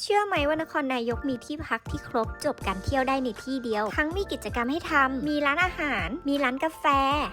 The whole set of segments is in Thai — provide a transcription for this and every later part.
เชื่อไหมว่านครนายกมีที่พักที่ครบจบการเที่ยวได้ในที่เดียว ทั้งมีกิจกรรมให้ทำมีร้านอาหาร มีร้านกาแฟ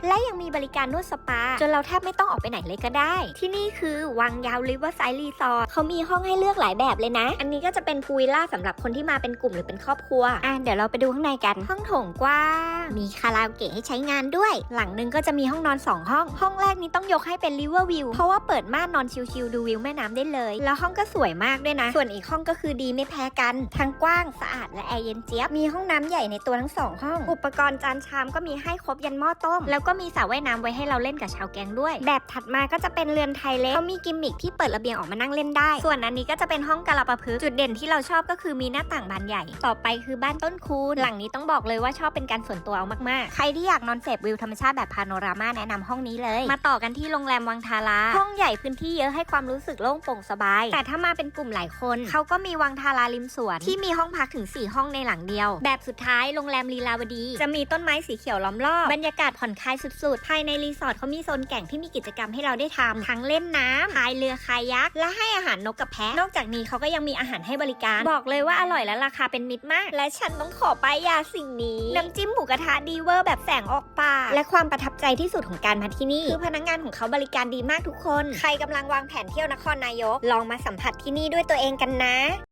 และยังมีบริการนวดสปา จนเราแทบไม่ต้องออกไปไหนเลยก็ได้ ที่นี่คือวังยาวริเวอร์ไซด์รีสอร์ทเขามีห้องให้เลือกหลายแบบเลยนะ อันนี้ก็จะเป็นพูลวิลล่าสำหรับคนที่มาเป็นกลุ่มหรือเป็นครอบครัวอะเดี๋ยวเราไปดูข้างในกันห้องโถงกว้างมีคาราโอเกะให้ใช้งานด้วย หลังนึงก็จะมีห้องนอน 2 ห้อง ห้องแรกนี้ต้องยกให้เป็นริเวอร์วิวเพราะว่าเปิดม่านนอนชิลๆดูวิวแม่น้ำได้เลย แล้วห้องก็สวยมากด้วยนะ ส่วนอีกห้องก็คือดีไม่แพ้กัน ทั้งกว้างสะอาดและแอร์เย็นเจี๊ยบ มีห้องน้ำใหญ่ในตัวทั้งสองห้อง อุปกรณ์จานชามก็มีให้ครบยันหม้อต้ม แล้วก็มีสระว่ายน้ำไว้ให้เราเล่นกับชาวแก๊งด้วย แบบถัดมาก็จะเป็นเรือนไทยเล็กเขามีกิมมิคที่เปิดระเบียงออกมานั่งเล่นได้ ส่วนอันนี้ก็จะเป็นห้องกะลาปะพึกษ์จุดเด่นที่เราชอบก็คือมีหน้าต่างบานใหญ่ ต่อไปคือบ้านต้นคูณหลังนี้ต้องบอกเลยว่าชอบเป็นการส่วนตัวเอามากๆ ใครที่อยากนอนเสพวิวธรรมชาติแบบพาโนรามาแนะนำห้องนี้เลย มาต่อกันที่โรงแรมวังทาราห้องใหญ่พื้นที่เยอะให้ความรู้สึกโล่งโปร่งสบาย แต่ถ้ามาเป็นกลุ่มหลายคนเขาก็มีวังทาราริมสวน ที่มีห้องพักถึง 4 ห้องในหลังเดียว แบบสุดท้ายโรงแรมลีลาวดี จะมีต้นไม้สีเขียวล้อมรอบ บรรยากาศผ่อนคลายสุดๆ ภายในรีสอร์ทเขามีโซนแก่งที่มีกิจกรรมให้เราได้ทำทั้งเล่นน้ำพายเรือคายัก และให้อาหารนกกับแพะ นอกจากนี้เขาก็ยังมีอาหารให้บริการ บอกเลยว่าอร่อยและราคาเป็นมิตรมาก และฉันต้องขอป้ายยาสิ่งนี้ น้ำจิ้มหมูกระทะดีเวอร์แบบแสงออกปากและความประทับใจที่สุดของการมาที่นี่คือพนักงานของเขาบริการดีมากทุกคน ใครกำลังวางแผนเที่ยวนครนายก ลองมาสัมผัสที่นี่ด้วยตัวเองกันนะ